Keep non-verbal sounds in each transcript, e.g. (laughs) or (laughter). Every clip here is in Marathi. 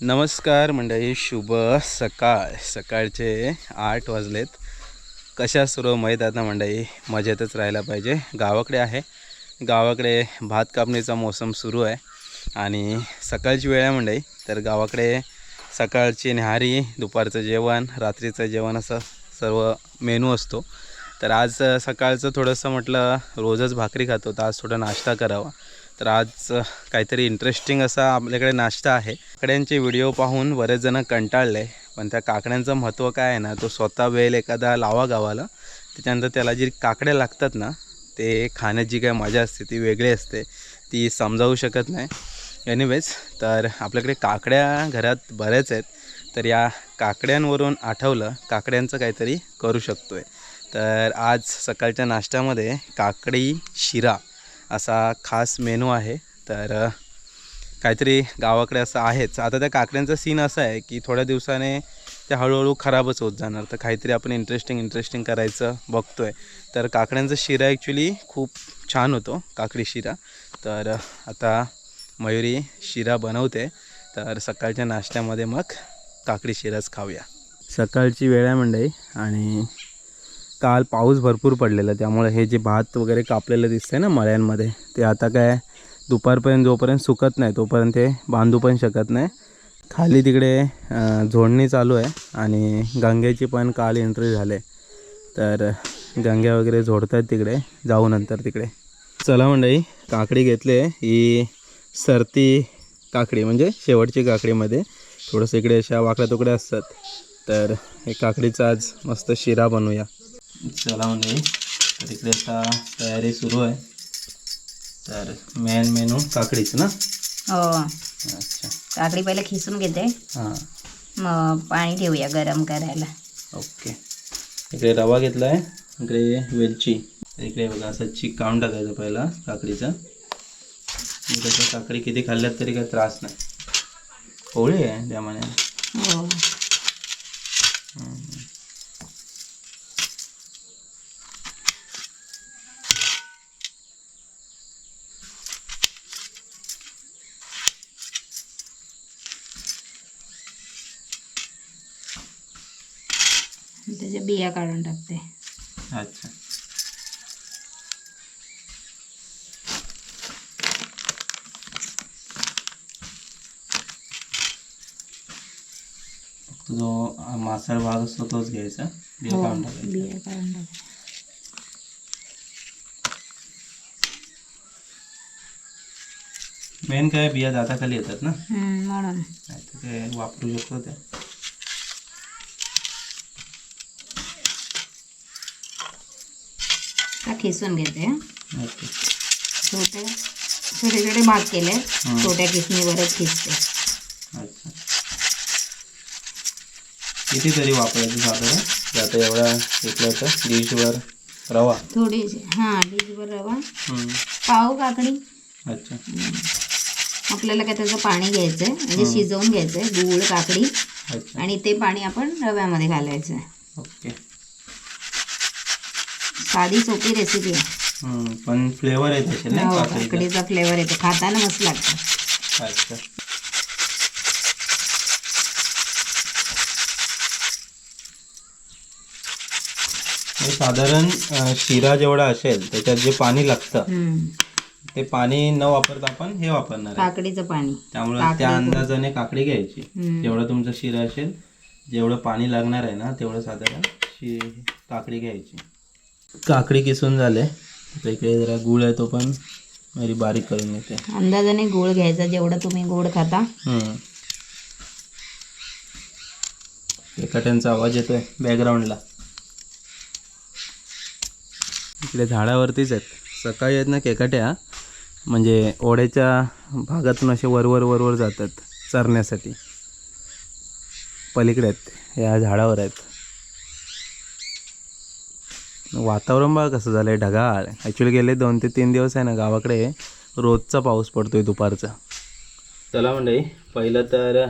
नमस्कार मंडळी शुभ सकाळ. सकाळचे आठ वाजलेत. कशा सुरू माहीत आता मंडळी? मजेतच राहायला पाहिजे. गावाकडे आहे. गावाकडे भात कापणीचा मोसम सुरू आहे. आणि सकाळची वेळ आहे मंडळी. तर गावाकडे सकाळची न्याहारी दुपारचं जेवण रात्रीचं जेवण असं सर्व मेनू असतो. तर आज सकाळचं थोडंसं म्हटलं रोजच भाकरी खातो. तर आज थोडा नाश्ता करावा. तर आज काहीतरी इंटरेस्टिंग असा आपल्याकडे नाश्ता आहे. काकड्यांचे व्हिडिओ पाहून बरेच जण कंटाळले पण त्या काकड्यांचं महत्त्व काय आहे ना तो स्वतः वेल एखादा लावा गावाला. त्याच्यानंतर त्याला जी काकड्या लागतात ना ते खाण्याची काय मजा असते ती वेगळी असते. ती समजावू शकत नाही. एनिवेज तर आपल्याकडे काकड्या घरात बऱ्याच आहेत. तर या काकड्यांवरून आठवलं काकड्यांचं काहीतरी करू शकतो आहे तर आज सकाळच्या नाश्त्यामध्ये काकडी शिरा. असा खास मेनू आहे. तर काहीतरी गावाकडे असं आहेच. आता त्या काकड्यांचा सीन असा आहे की थोड्या दिवसाने त्या हळूहळू खराबच होत जाणार. तर काहीतरी आपण इंटरेस्टिंग इंटरेस्टिंग करायचं बघतो आहे तर काकड्यांचा शिरा ॲक्च्युली खूप छान होतो काकडी शिरा. तर आता मयुरी शिरा बनवते. तर सकाळच्या नाश्त्यामध्ये मग काकडी शिराच खाऊया. सकाळची वेळ आहे मंडई आणि काल पाऊस भरपूर पडलेला त्यामुळे हे जे भात वगैरे कापलेलं दिसतंय ना मळ्यांमध्ये ते आता काय दुपारपर्यंत जोपर्यंत सुकत नाही तोपर्यंत ते बांधू पण शकत नाही. खाली तिकडे झोडणी चालू आहे आणि गंग्याची पण काल एंट्री झाले. तर गंग्या वगैरे झोडत आहेत तिकडे जाऊ नंतर तिकडे. चला मंडळी काकडी घेतली आहे. ही सरती काकडी म्हणजे शेवटची काकडीमध्ये. थोडंसं इकडे अशा वाकड्या तुकड्या असतात. तर हे काकडीचा आज मस्त शिरा बनवूया. चला मंडळी तर इकडे आता तयारी सुरू आहे. तर मेन मेनू काकडीच ना? हो. अच्छा. काकडी पहिलं खिसून घेते. हां. मग पाणी ठेवूया गरम करायला. ओके. इकडे रवा घेतला आहे इकडे वेलची. इकडे बघा असं चीक काढून टाकायचं पहिला काकडीचा. कसं काकडी किती खाल्ल्यात तरी काही त्रास नाही. पोळी आहे त्यामुळे हो त्याच्या बिया काढून टाकते अच्छा। जो मासाळ भाग असतो तोच घ्यायचा बिया काढून टाकायचं बिया काढून टाकते मेन काय बिया दाताखाली येतात ना? हम्म, म्हणून नाही तर ते वापरू शकतो ते आता खिसून घेते. हं. ओके. छोटे छोटे छोटे भाग केले. छोट्या किसणीवरच खिसते अच्छा. किती तरी वापरायचं साधारण? आता एवढा घेतलं तर डिशवर रवा? थोडीशी हां डिशभर रवा. पाव काकडी. अच्छा. आपल्याला काय त्याचं पाणी घ्यायचं आहे म्हणजे शिजवून घ्यायचं आहे गूळ काकडी. आणि ते पाणी आपण रव्यामध्ये घालायचं आहे ओके. साधी सोपी रेसिपी आहे पण फ्लेवर आहे त्याचे नाही हो, काकडीचा? फ्लेवर येतो. खाताना मस्त लागतं. अच्छा. साधारण शिरा जेवढा असेल त्याच्यात जे पाणी लागतं. ते पाणी न वापरता आपण हे वापरणार काकडीचं पाणी. त्यामुळे त्या अंदाजाने काकडी घ्यायची. जेवढं तुमचं शिरा असेल जेवढं पाणी लागणार आहे ना तेवढं साधारण काकडी घ्यायची. काकडी किसून झाले. आता इकडे जरा गुळ आहे तो पण. मेरी बारीक करून घेते. अंदाजाने गोड घ्यायचा जेवढं तुम्ही गोड खाता. हम्म. केकाट्यांचा आवाज येतोय बॅकग्राऊंडला इकडे झाडावरतीच आहेत. सकाळी आहेत ना केकाट्या. म्हणजे ओढ्याच्या भागातून असे वरवर वरवर जातात चरण्यासाठी. पलीकडे आहेत. या झाडावर आहेत. वातावरण बघा कसं झालं आहे ढगाळ. ॲक्च्युली गेले दोन ते तीन दिवस आहे ना गावाकडे. रोजचा पाऊस पडतोय दुपारचा. चला मंडळी पहिलं तर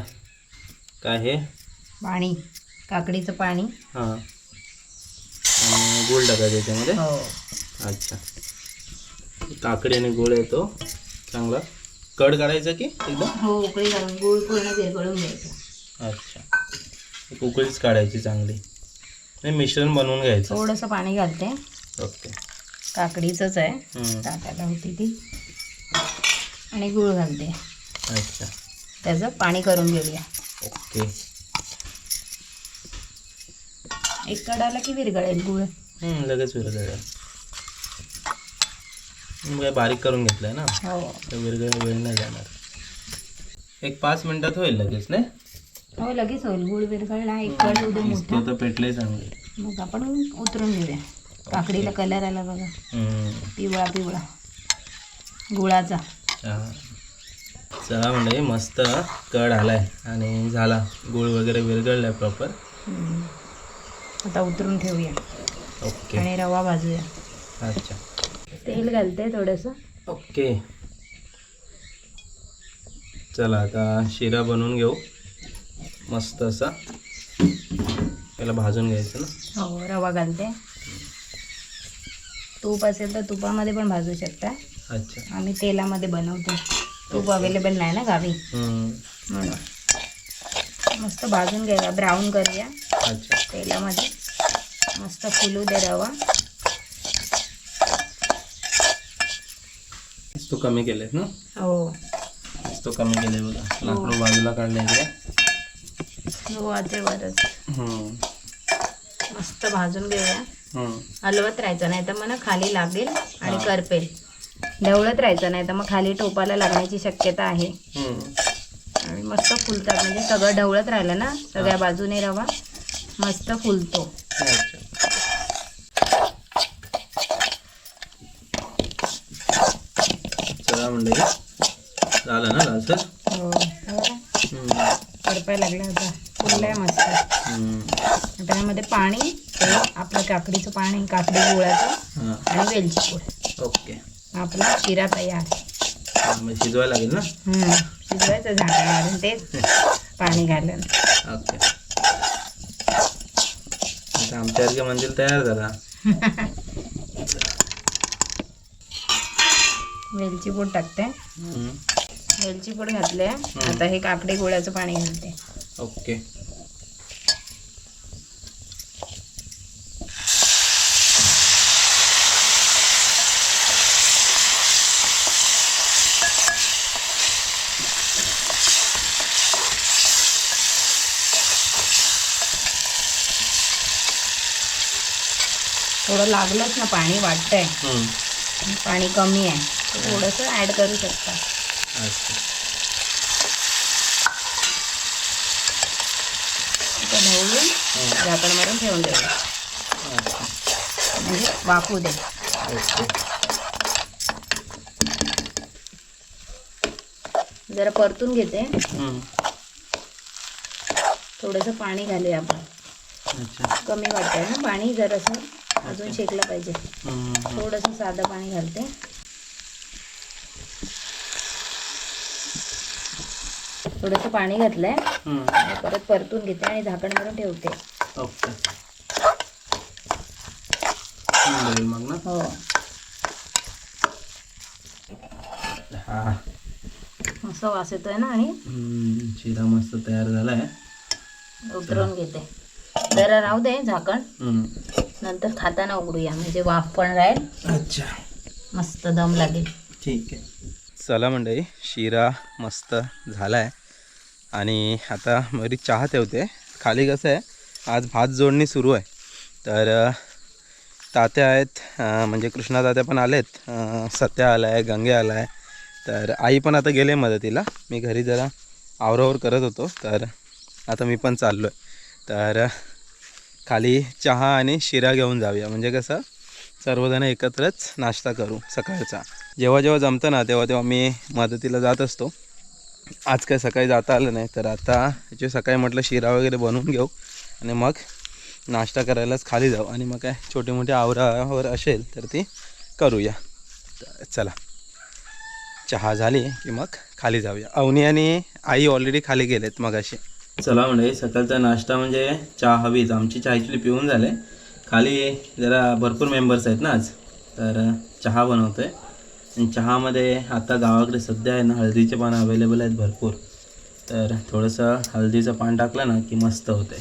काय हे? पाणी काकडीचं पाणी. हां. आणि गूळ टाकायचं याच्यामध्ये? हो. अच्छा. काकडी आणि गूळ येतो चांगला. कड काढायचं की एकदम? हो उकळी गुळ पूर्ण विरघळून अच्छा. एक उकळीच काढायची चांगली. आणि मिश्रण बनवून घ्यायचं. थोडंसं पाणी घालते. ओके. काकडीचंच आहे. टाकायला होती ती. आणि गुळ घालते. अच्छा. त्याचं पाणी करून घेऊया. ओके. एक कडाला की विरघळेल गुळ. लगेच हे बारीक करून घेतलंय ना? हो. तर विरघळ वेळ नाही जाणार. एक पाच मिनिटात होईल लगेच नाही? हो लगेच होईल. गुळ विरघळला एक कड उद्या मोठा. तो तर पेटले चांगले. मग आपण उतरून घेऊया. काकडीला कलर आला बघा. पिवळा पिवळा. गुळाचा. हा. चला म्हणजे मस्त कड आलाय आणि झाला. गुळ वगैरे विरघळलाय प्रॉपर हम्म. आता उतरून ठेवूया. ओके. आणि रवा भाजूया. अच्छा. तेल घालते थोडंसं. ओके. चला आता शिरा बनवून घेऊ. मस्त असा. त्याला भाजून घ्यायचं ना. हो रवा घालते. तूप असेल तर तुपामध्ये पण भाजू शकता. अच्छा. आम्ही तेलामध्ये बनवतो. तूप अवेलेबल नाही ना गावी. मस्त भाजून घ्यायला ब्राऊन करूया. अच्छा. तेलामध्ये. मस्त फुलू दे रवा. तो कमी केलेत ना? हो. तो कमी केले बघा. लाकडं बाजूला काढले इकडे. गव्हाचे वरच. हम्म. मस्त भाजून घेऊया. हलवत राहायचं नाही तर मग खाली लागेल आणि करपेल. ढवळत राहायचं नाही तर मग खाली टोपाला लागण्याची शक्यता आहे. आणि मस्त फुलतात म्हणजे सगळं ढवळत राहिलं ना सगळ्या बाजूने रवा मस्त फुलतो. झालं ना हो. लागला होता फुललाय मस्त हम्म. त्यामध्ये पाणी आपलं काकडीचं पाणी काकडी गोळाचं हां. आणि वेलची पूड ओके. आपला शिरा तयार शिजवायला लागेल ना. शिजवायचं झाकण मारून ते पाणी घालून. ओके. आमच्यासारखे मंदिर तयार झाला. वेलची पूड टाकते. वेलची पूड घातले आता हे काकडी गोळ्याचं पाणी घालते. ओके. थोडं लागलंच ना पाणी वाटतंय. पाणी कमी आहे. तर थोडंसं ॲड करू शकता. ढवळून झाकण मारून ठेवून देऊया म्हणजे वाफू दे. जरा परतून घेते. थोडंसं पाणी घालूया आपण. अच्छा. कमी वाटतंय ना पाणी जरासं अजून शेकलं पाहिजे. थोडंसं साधं पाणी घालते. थोडंसं पाणी घातलंय. परत परतून घेते आणि झाकण मारून ठेवते. मग ना? हो. मस्त वास येतोय ना आणि. शिरा मस्त तयार झालाय. उतरवून घेते. जरा राहू दे झाकण. नंतर खाताना उघडूया म्हणजे वाफ पण राहील. अच्छा. मस्त दम लागेल. ठीक आहे. चला मंडळी शिरा मस्त झाला आहे आणि आता मरी चहा ठेवते. खाली कसं आहे आज भात जोडणी सुरू आहे. तर तात्या आहेत म्हणजे कृष्णा तात्या पण आलेत सत्या आला आहे गंगे आला आहे तर आई पण आता गेले मदतीला. मी घरी जरा आवरावर करत होतो. तर आता मी पण चाललो आहे तर खाली चहा आणि शिरा घेऊन जाऊया. म्हणजे कसं? सर्वजण एकत्रच नाश्ता करू सकाळचा. जेव्हा जेव्हा जमतं ना तेव्हा तेव्हा मी मदतीला जात असतो. आज काय सकाळी जाता आलं नाही तर आता जे सकाळी म्हटलं शिरा वगैरे बनवून घेऊ आणि मग नाश्ता करायलाच खाली जाऊ. आणि मग काय छोटी मोठी आवरावर असेल तर ती करूया. चला. चहा झाली की मग खाली जाऊया. अवनी आणि आई ऑलरेडी खाली गेलेत मग असे चला म्हणजे सकाळचा नाश्ता म्हणजे चहा हवीच आमची चहा ॲक्च्युली पिऊन झाले. खाली जरा भरपूर मेंबर्स आहेत ना आज. तर चहा बनवतोय. आणि चहामध्ये आता गावाकडे सध्या आहे ना हळदीचे पान अवेलेबल आहेत भरपूर. तर थोडंसं हळदीचं पान टाकलं ना की मस्त होते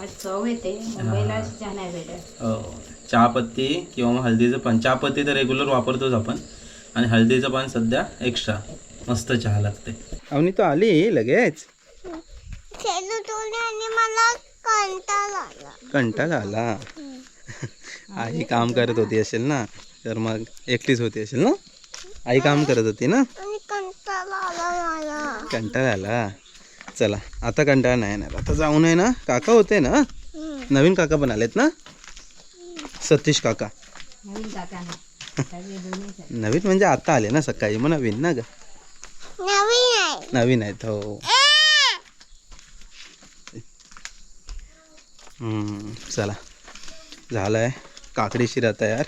आज चव येते. मुंबईला चहा नाही भेटत. हो. चहापत्ती किंवा मग हळदीचं पान. चहापत्ती तर रेग्युलर वापरतोच आपण. आणि हळदीचं पान सध्या एक्स्ट्रा मस्त चहा लागते. अवनी तो आली लगेच? मला कंटाळा आला. कंटाळा आला? आई काम करत होती असेल ना तर मग एकटीच होती असेल ना? आई काम करत होती ना? आणि कंटाळा आला मला. कंटाळा आला? चला आता कंटाळा नाही येणार. आता जाऊन आहे ना काका होते ना? हम्म. नवीन काका पण आलेत ना? सतीश काका. नवीन म्हणजे आता आले ना सकाळी मग नवीन ना ग? नवीन आहेत हो. चला. झालं आहे काकडी शिरा तयार.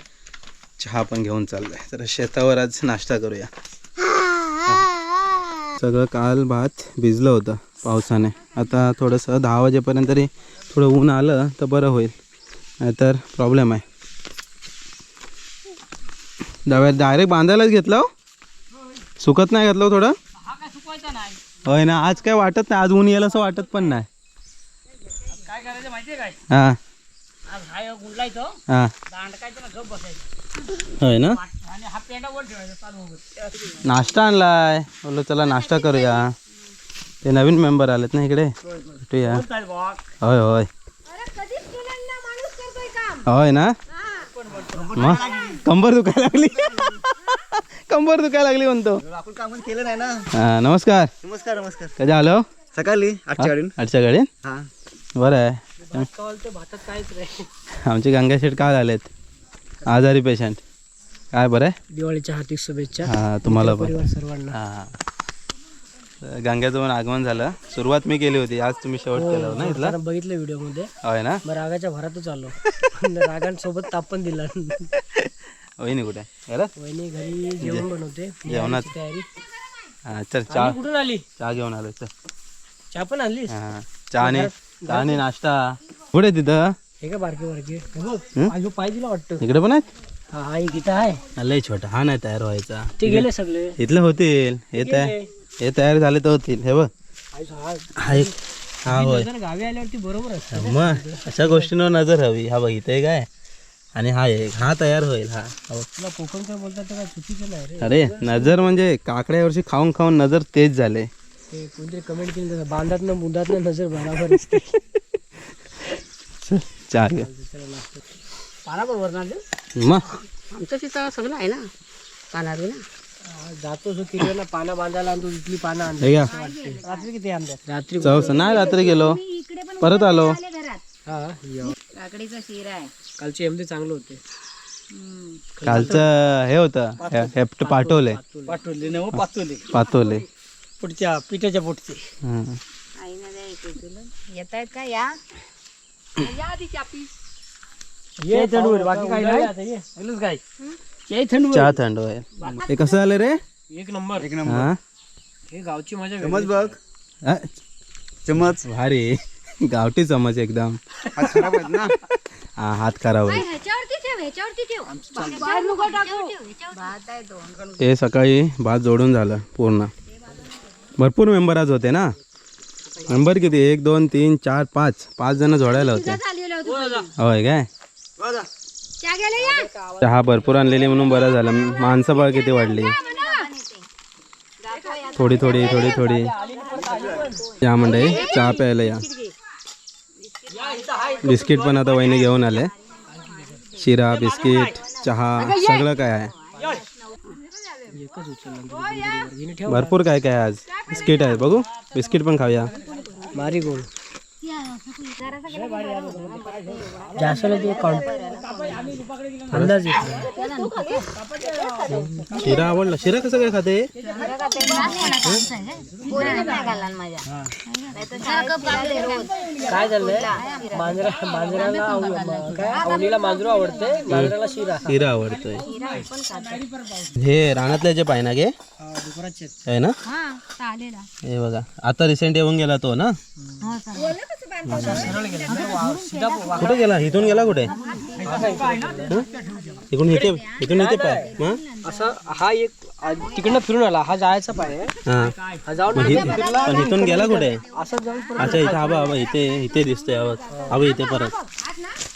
चहा पण घेऊन चाललाय. तर शेतावर आज नाश्ता करूया. सगळं काल भात भिजलं होतं पावसाने. आता थोडंसं दहा वाजेपर्यंत तरी थोडं ऊन आलं तर बरं होईल. नाहीतर प्रॉब्लेम आहे. डाव्या डायरेक्ट बांधायलाच घेतलं हो? सुकत नाही घातलं हो थोडं? होय ना आज काय वाटत नाही. आज ऊन येईल असं वाटत पण नाही. काय करायचं माहितीये काय? हां. आज हाय गुंडलायचं हां. दांडकायचं ना गप बसायचं. होय ना? आणि हा पेंडा वर ठेवायचा चालू होत नाश्ता आणलाय. बोललो चला नाश्ता करूया. ते नवीन मेंबर आलेत ना इकडे. भेटूया. होय होय. होय ना? मग कंबर दुखायला लागली. कंबर दुखायला लागली. म्हणतो. आपण काम केलं नाही ना. हा, नमस्कार. नमस्कार नमस्कार. कधी आलो? सकाळी आठच्या गाडीन आठच्या गाडीत हा. बरं आहे. आमचे गंगा शेठ काय झालेत आजारी पेशंट काय बरं आहे? दिवाळीच्या हार्दिक शुभेच्छा. हा तुम्हाला पण. सर्वांना. हा तर गंग्याचं पण आगमन झालं. सुरुवात मी केली होती. आज तुम्ही शेवट केलं ना इथला? कारण बघितलं व्हिडिओमध्ये होय ना? मग रागाच्या भरातच आलो. (laughs) रागांसोबत ताप पण दिला. वहिनी कुठे घरात वहिनी घरी जेवण बनवते. जेवणात. तयारी. हा चल चहा. कुठून आली? चहा घेऊन आलो चल. चहा पण आणलीस? हा चहाने चहाने नाश्ता. कुठे तिथं? हे का बारके बारके हे बघ? आजो पाय दिला वाटतं. इकडे पण आहेत? हा हा एक इथं आहे. लय छोटा. हा नाही तयार व्हायचा. ते गेले सगळे. इथले होतील. हे तयार हे तयार झाले तर होतील. हे बघ. आजो हा हा. एक हा होय. नजर गावी आल्यावरती बरोबर असतं. मग अशा गोष्टींवर नजर हवी. हा बघ इथे काय आणि हा एक. हा तयार होईल हा. हा बघ. तुला कोकण काय बोलतात ते काय चुकीचं नाही रे. अरे नजर म्हणजे काकड्या वर्षी खाऊन खाऊन नजर तेज झाले. ते कोणतरी कमेंट केली तसं बांधात न बुंदात नजर बराबर असते. चल चहा घे पाना बरोबर ना मग? आमचं तिथं सगळं आहे ना पानार ना. जातो पाना बांधायला आणतो तिथली पानं आणतो. हे घ्या रात्री किती आणतात? रात्री चौस नाही रात्री गेलो. परत आलो. आले घरात. हा या. काकडीचा शिरा आहे. कालचे एमदी चांगले होते. हम्म. कालचं हे होतं हे- हेप्ट पाठवले पाठवले ना पाठवले पाठवले पुढच्या पिठाच्या पोटचे. हं. येत आहेत का या? बाकी काही नाही. ऐकलंच काय ये. थंड चहा हे कसं झालं रे? एक नंबर. एक हा? हे गावची मजा चमच बघ. हा, चमच. भारी. गावठी चमच एकदम. ना? हा हात खराब होईल. ह्याच्यावरती ठेव ह्याच्यावरती ठेव. ते सकाळी भात जोडून झालं पूर्ण. भरपूर मेंबर आज होते ना? मेंबर किती? एक दोन तीन चार पाच. पाच जण जोडायला होते. होय काय? चहा भरपूर आणलेली म्हणून बरं झालं. माणसं बघ किती वाढली. थोडी थोडी थोडी थोडी. या म्हणजे चहा प्यायला या. बिस्किट पण आता वहिनी घेऊन आले. शिरा बिस्किट चहा सगळं काय आहे. एकच उचलला भरपूर काय काय आज? बिस्किट आहे बघू. बिस्किट पण खाऊया. मारी गोल. जास्त ते अंदाज शिरा आवडला. शिरा कसं काय खाते? काय झालंय? मांजरा मांजराला आव- काय? अवनीला मांजरू आवडते मांजराला शिरा. शिरा आवडतोय. हे रानातले जे पाय ना गे आहे ना? हे बघा आता रिसेंट येऊन गेला तो ना? वा- कुठे गेला? इथून गेला कुठे? हं? इकडून येते इथून येते पाय मग असं हा एक तिकडनं फिरून आला. हा जायचा पाय. आहे. हा. हा जाऊन मग हि- पण इथून गेला कुठे? असं जाऊन अच्छा इथे हवा हवा इथे इथे दिसतोय हवा हवा इथे परत. इथं. हा हा हा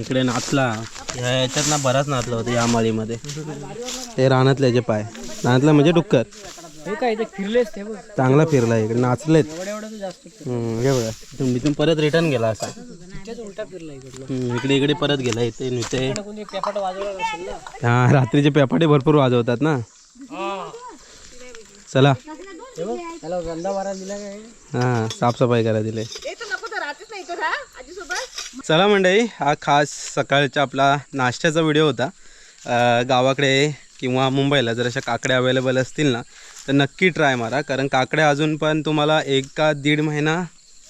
इकडे नाचला. ह्या याच्यात ना बराच नाचला होता या माळीमध्ये. ते रानातले जे पाय. रानातला म्हणजे डुक्कर. हे चांगला फिरला इकडे नाचलेत. एवढं हे इथून परत रिटर्न गेला असा. इकडे इकडे परत गेला इथे इथे. इकडनं कोणी पेपाट वाजवला नसेल ना? हा रात्रीचे पेपाटे भरपूर वाजवतात ना. चला. हे बघ त्याला गंधा हा? चला मंडळी हा खास सकाळचा आपला नाश्त्याचा व्हिडिओ होता. गावाकडे किंवा मुंबईला जर अशा काकड्या अवेलेबल असतील ना तर नक्की ट्राय मारा. कारण काकड्या अजून पण तुम्हाला एक का दीड महिना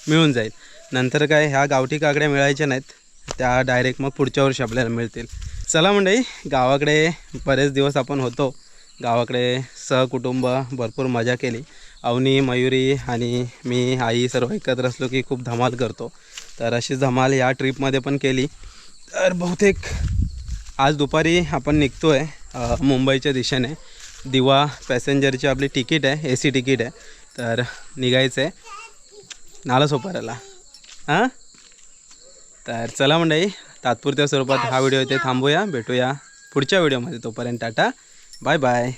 मिळून जाईल. नंतर काय ह्या गावठी काकड्या मिळायच्या नाहीत त्या डायरेक्ट मग पुढच्या वर्षी आपल्याला मिळतील. चला मंडळी गावाकडे बरेच दिवस आपण होतो. गावाकडे सहकुटुंब भरपूर मजा केली. अवनी मयुरी आणि मी आई सर्व एकत्र असलो की खूप धमाल करतो. तर अशी धमाल या ट्रिपमध्ये पण केली. तर बहुतेक आज दुपारी आपण निघतो आहे मुंबईच्या दिशेने. दिवा पॅसेंजरची आपली तिकीट आहे ए सी तिकीट आहे. तर निघायचं आहे नालासोपाऱ्याला हां? तर चला मंडळी तात्पुरत्या स्वरूपात हा व्हिडिओ इथे थांबूया भेटूया पुढच्या व्हिडिओमध्ये तोपर्यंत टाटा बाय बाय.